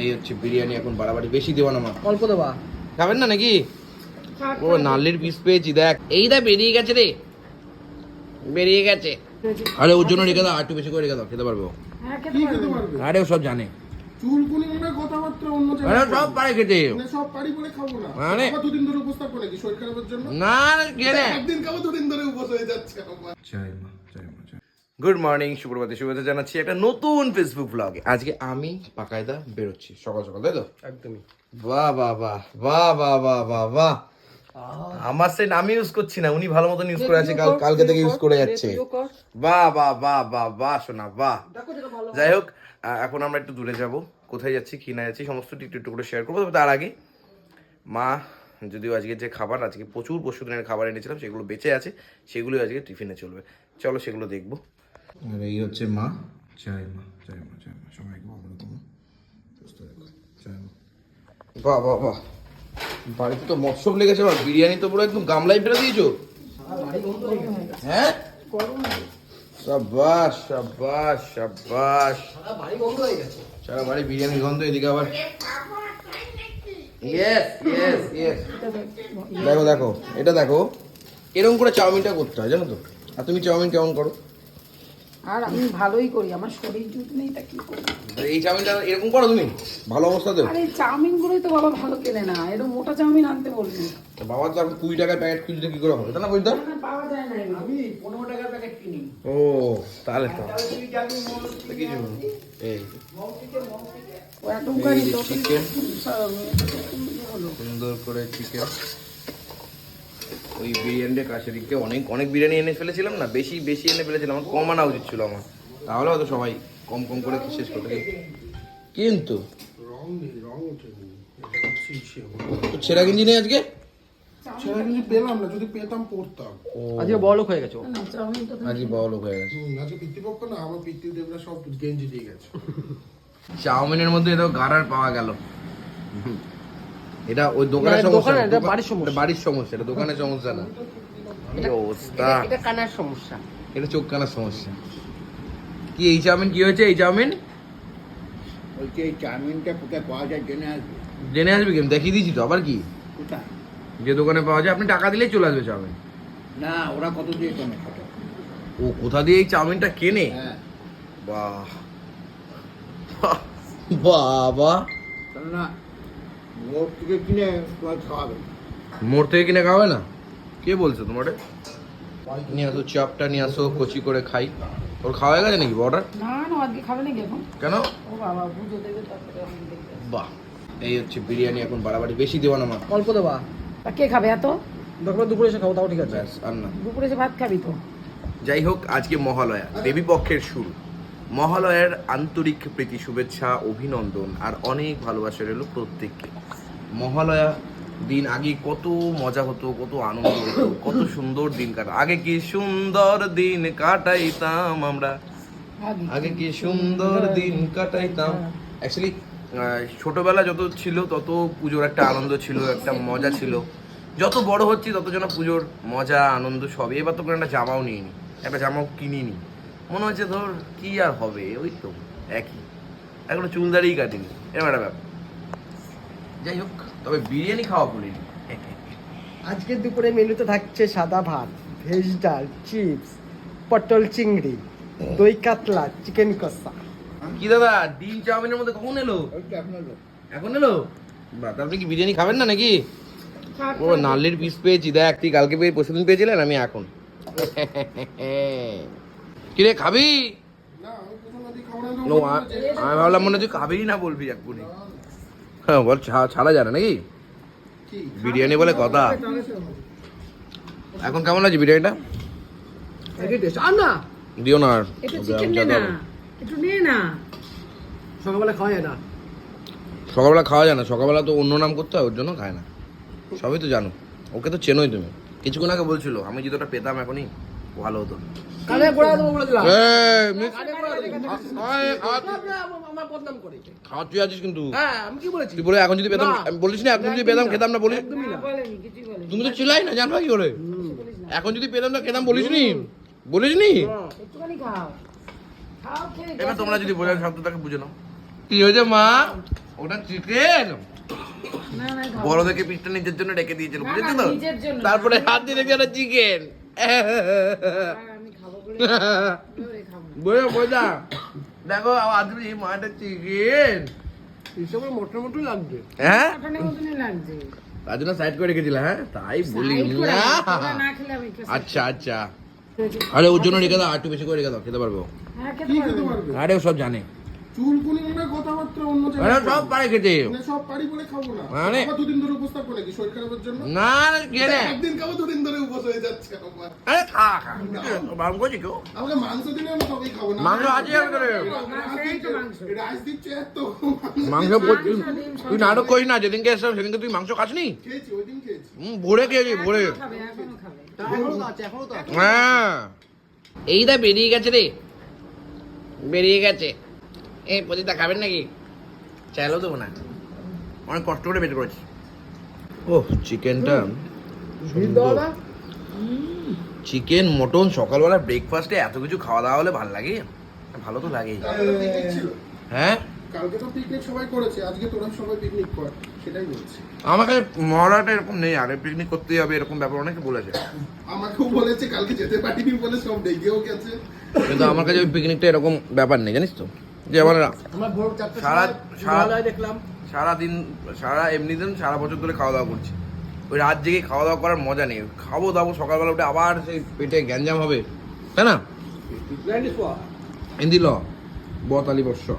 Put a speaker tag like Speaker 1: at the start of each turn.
Speaker 1: এই হচ্ছে বিরিয়ানি এখন বাড়াবাড়ি। বেশি দেওয়া না মা।
Speaker 2: অল্প দেবা।
Speaker 1: খাবেন না নাকি? ও নালির পিস পেয়েছি দেখ। এই দা বেরিয়ে গেছে রে। বেরিয়ে গেছে। আরে ওর জন্য রেখে দাও আর একটু বেশি করে রেখে দাও খেতে পারবে।
Speaker 2: হ্যাঁ
Speaker 1: আরে ও সব জানে।
Speaker 3: চুলকুনি মানে কথাবার্তা অন্য জায়গায়
Speaker 1: সব পারে খেতে।
Speaker 3: মানে সব পারি বলে খাব না।
Speaker 1: মানে?
Speaker 3: দুদিন ধরে উপোস থাকব নাকি? শরীর খারাপের জন্য?
Speaker 1: না কেনে
Speaker 3: একদিন খাব দুদিন ধরে উপোস হয়ে যাচ্ছে আমার।
Speaker 1: মা জয় মা। জয় গুড মর্নিং সুপ্রভাতে শুভেচ্ছা জানাচ্ছি একটা নতুন ফেসবুক ব্লগে আজকে আমি পাকায়দা বেরোচ্ছি সকাল সকাল তাই তো
Speaker 2: একদমই
Speaker 1: বাহ বাহ বাহ বাহ বাহ বাহ বাহ বাহ আমার সেট আমি ইউজ করছি না উনি ভালো মতন ইউজ করে আছে কাল কালকে থেকে ইউজ করে যাচ্ছে বাহ বাহ বাহ বাহ বাহ শোনা বাহ যাই হোক এখন আমরা একটু দূরে যাব কোথায় যাচ্ছি কি না যাচ্ছি সমস্ত একটু একটু করে শেয়ার করব তবে তার আগে মা যদিও আজকে যে খাবার, আজকে প্রচুর পরশু দিনের খাবার এনেছিলাম, সেগুলো বেঁচে আছে সেগুলো আজকে টিফিনে চলবে। চলো সেগুলো দেখব। আর এই হচ্ছে মা। জয় মা জয় মা জয় মা। সবাইকে ভালো তোমার। সুস্থ রেখো জয় মা। বাহ বাহ বাহ। বাড়িতে তো মৎসব লেগেছে বা বিরিয়ানি তো পুরো একদম গামলায় ফেলে দিয়েছ। হ্যাঁ? সাবাস সাবাস সাবাস সারা বাড়ি বিরিয়ানির গন্ধ, এদিকে আবার দেখো দেখো, এটা দেখো, এরকম করে চাউমিনটা করতে হয়, জানো তো? আর তুমি চাউমিন কেমন করো?
Speaker 2: আর আমি ভালোই করি আমার শরীর জুত নেই তা কি করি
Speaker 1: এই চাউমিনটা এরকম করো তুমি? ভালো অবস্থাতে
Speaker 2: আরে চাউমিন গুলোই তো বাবা ভালো কেনে না এরকম মোটা চাউমিন আনতে বলবি।
Speaker 1: বাবা তো এখন কুড়ি টাকার প্যাকেট খুঁজতে কি করে হবে? তাই না বুঝতে
Speaker 2: না, পাওয়া যায় না আমি পনেরো টাকার প্যাকেট কিনি।
Speaker 1: ও তাহলে তো। কিছু। এই।
Speaker 2: হলো
Speaker 1: সুন্দর করে চিকেন ওই বিরিয়ানিটা কাছে দিকে অনেক অনেক বিরিয়ানি এনে ফেলেছিলাম না বেশি বেশি এনে ফেলেছিলাম। আমার কম আনা উচিত ছিল আমার। তাহলে হয়তো সবাই কম কম করে শেষ করতে। কিন্তু
Speaker 3: রং নেই রং ওঠেনি এটা হচ্ছে ইসে
Speaker 1: তো ছেঁড়া গেঞ্জি নেই আজকে?
Speaker 3: যদি পেলাম না যদি পেতাম পড়তাম
Speaker 4: আজকে হয়ে গেছো
Speaker 2: না চাউমিন
Speaker 1: আজকে বড় লোক হয়ে গেছে।
Speaker 3: আজকে পিতৃপক্ষ না আমার পিতৃদেবরা সব গেঞ্জি দিয়ে গেছে।
Speaker 1: চাউমিনের মধ্যে এটা গাড়ার পাওয়া গেল। এটা ওই দোকানের সমস্যা
Speaker 4: এটা বাড়ির সমস্যা।
Speaker 1: বাড়ির সমস্যা এটা দোকানের সমস্যা না। অবস্থা?
Speaker 4: এটা কানার সমস্যা।
Speaker 1: এটা চোখ কানার সমস্যা। কি এই চাউমিন কি হয়েছে এই চাউমিন?
Speaker 5: বলছি এই চাউমিনটা কোথায় পাওয়া যায় জেনে আসবে।
Speaker 1: জেনে আসবে কেন? দেখিয়ে দিয়েছি তো আবার কি?
Speaker 5: কোথায়?
Speaker 1: যে দোকানে পাওয়া যায় আপনি টাকা দিলেই চলে আসবে চাউমিন।
Speaker 5: না ওরা কত দিয়ে কেনে
Speaker 1: ও কোথা দিয়ে এই চাউমিনটা কেনে?
Speaker 5: হ্যাঁ।
Speaker 1: বাহ। বাবা
Speaker 5: কেননা মোট থেকে কিনে তোমার খাওয়াবে।
Speaker 1: মোড় থেকে কিনে খাওয়াবে না? কে বলছো তোমার নিয়ে আসো চাপটা নিয়ে আসো কচি করে খাই। ওর খাওয়া হয়ে গেছে নাকি অর্ডার
Speaker 2: না না আজকে খাবে নাকি এখন?
Speaker 1: কেন?
Speaker 2: ও বাবা দেবে।
Speaker 1: বাহ এই হচ্ছে বিরিয়ানি এখন বাড়াবাড়ি বেশি দেওয়া না মা
Speaker 4: অল্প দেবা
Speaker 2: তা কে খাবে এত?
Speaker 4: দেখো দুপুরে এসে খাব তাও ঠিক আছে।
Speaker 1: ব্যাস আর না।
Speaker 2: দুপুরে এসে ভাত খাবি তো।
Speaker 1: যাই হোক আজকে মহালয়া দেবী পক্ষের শুরু। মহালয়ার আন্তরিক প্রীতি শুভেচ্ছা অভিনন্দন আর অনেক ভালোবাসা রইল প্রত্যেককে। মহালয়া দিন আগে কত মজা হতো কত আনন্দ হতো কত সুন্দর দিন কাটা আগে কি সুন্দর দিন কাটাইতাম আমরা?
Speaker 2: আগে
Speaker 1: কি সুন্দর দিন কাটাইতাম? অ্যাকচুয়ালি ছোটবেলা যত ছিল তত পুজোর একটা আনন্দ ছিল একটা মজা ছিল। যত বড় হচ্ছি তত যেন পুজোর মজা আনন্দ সবই এবার তো কোনো একটা জামাও নিইনি একটা জামাও কিনিনি। মনে হচ্ছে ধর কি আর হবে? ওই তো একই। এখনও চুল দাড়িই কাটিনি। এরকম একটা ব্যাপার। যাই হোক তবে বিরিয়ানি খাওয়া ভুলিনি।
Speaker 4: আজকে দুপুরে মেনুতে থাকছে সাদা ভাত ভেজ ডাল চিপস পটল চিংড়ি দই কাতলা চিকেন কষা।
Speaker 1: কি দাদা ডিম চাউমিনের মধ্যে কখন এলো? এখন এলো। বা তারপরে কি বিরিয়ানি খাবেন না নাকি? ও নালির পিস পেয়েছি। দেখ তুই কালকে পেয়ে পরশু দিন পেয়েছিলেন আমি এখন। কিরে খাবি?
Speaker 3: আমি খাব।
Speaker 1: ভাবলাম মনে হচ্ছে খাবেই না বলবি এক্ষুনি হ্যাঁ বল ছা- ছাড়া যায় না নাকি? বিরিয়ানি বলে কথা। এখন কেমন আছে বিরিয়ানিটা? দিও না।
Speaker 4: সকালবেলা খাওয়া যায় না।
Speaker 1: সকালবেলা খাওয়া যায় না। সকালবেলা তো অন্য নাম করতে হয় ওর জন্য খায় না। সবই তো জানো। ওকে তো চেনোই তুমি। কিছুক্ষণ আগে বলছিল আমি যদি ওটা পেতাম এখনই। ভালো হতো। এখন যদি বোঝা বলিস তাকে যদি খেতাম না তুমি তো না এখন যদি না এবার তোমরা যদি বুঝে নাও। কি হয়েছে মা? ওটা চিকেন বড়দেরকে পিঠটা নিজের জন্য ডেকে দিয়েছিল বুঝেছ তো? তারপরে হাত দিয়ে চিকেন
Speaker 2: বলে।
Speaker 1: বোঝা। দেখো এই মাটা চিকেন
Speaker 4: হিসেবে মোটা মোটো লাগছে
Speaker 1: হ্যাঁ?
Speaker 2: লাগছে।
Speaker 1: তার জন্য সাইড করে রেখেছিলাম হ্যাঁ? তাই বলি আচ্ছা আচ্ছা। আরে ওর জন্য রেখে দাও আর একটু বেশি করে রেখে দাও খেতে পারব।
Speaker 2: হ্যাঁ
Speaker 1: আরে ও সব জানে।
Speaker 3: চুলকুনি মনে কথাবার্তা অন্য জায়গায়
Speaker 1: সব পারে খেতে।
Speaker 3: মানে সব পারি বলে খাব না।
Speaker 1: মানে-
Speaker 3: আবার দুদিন ধরে উপস্থাপ করে কি শরীর খারাপের জন্য?
Speaker 1: না না
Speaker 3: একদিন খাব দুদিন ধরে উপোস হয়ে যাচ্ছে
Speaker 1: আরে খা খা ভালো করছি কেউ?
Speaker 3: আমাকে মাংস দিলে আমি সবই খাব না।
Speaker 1: মাংস আছে আর করে।
Speaker 2: মাংস।
Speaker 3: রাইস দিচ্ছে এত।
Speaker 1: মাংস তুই- নাটক করিস না যেদিনকে এসব সেদিনকে তুই মাংস খাসনি?
Speaker 3: খেয়েছি ওই দিন খেয়েছি।
Speaker 1: হুম ভরে খেয়েছি ভরে।
Speaker 2: এখনও খাবে এখনও খাবে।
Speaker 4: এখনও তো আছে এখনও তো আছে।
Speaker 1: হ্যাঁ। এইটা বেরিয়ে গেছে রে। বেরিয়ে গেছে। এই প্রদীপটা খাবেন নাকি? চাইলেও দেবো না। অনেক কষ্ট করে বের করেছি। ও চিকেনটা
Speaker 4: দাদা
Speaker 1: চিকেন মটন সকালবেলা ব্রেকফাস্টে এত কিছু খাওয়া দাওয়া হলে ভালো লাগে? ভালো তো লাগেই। হ্যাঁ?
Speaker 3: কালকে তো পিকনিক সবাই করেছে। আজকে তোরা সবাই পিকনিক কর। সেটাই বলছি।
Speaker 1: আমাকে মহলাটা এরকম নেই। আরে পিকনিক করতেই হবে এরকম ব্যাপার অনেকে বলেছে।
Speaker 3: আমাকেও বলেছে কালকে যেতে পারিনি বলে সব ডেকেও গেছে।
Speaker 1: কিন্তু আমার কাছে ওই পিকনিকটা এরকম ব্যাপার নেই জানিস তো? যে আমার
Speaker 4: আমরা ভোর চারটে
Speaker 1: সারা- সারা-
Speaker 4: সারা
Speaker 1: সারাদিন সারা এমনি দিন সারা বছর ধরে খাওয়া দাওয়া করছি। ওই রাত জেগে খাওয়া দাওয়া করার মজা নেই। খাব দাবো সকালবেলা উঠে আবার সেই পেটে গ্যাঞ্জাম হবে। তাই না? হিন্দি ল বতালি বর্ষ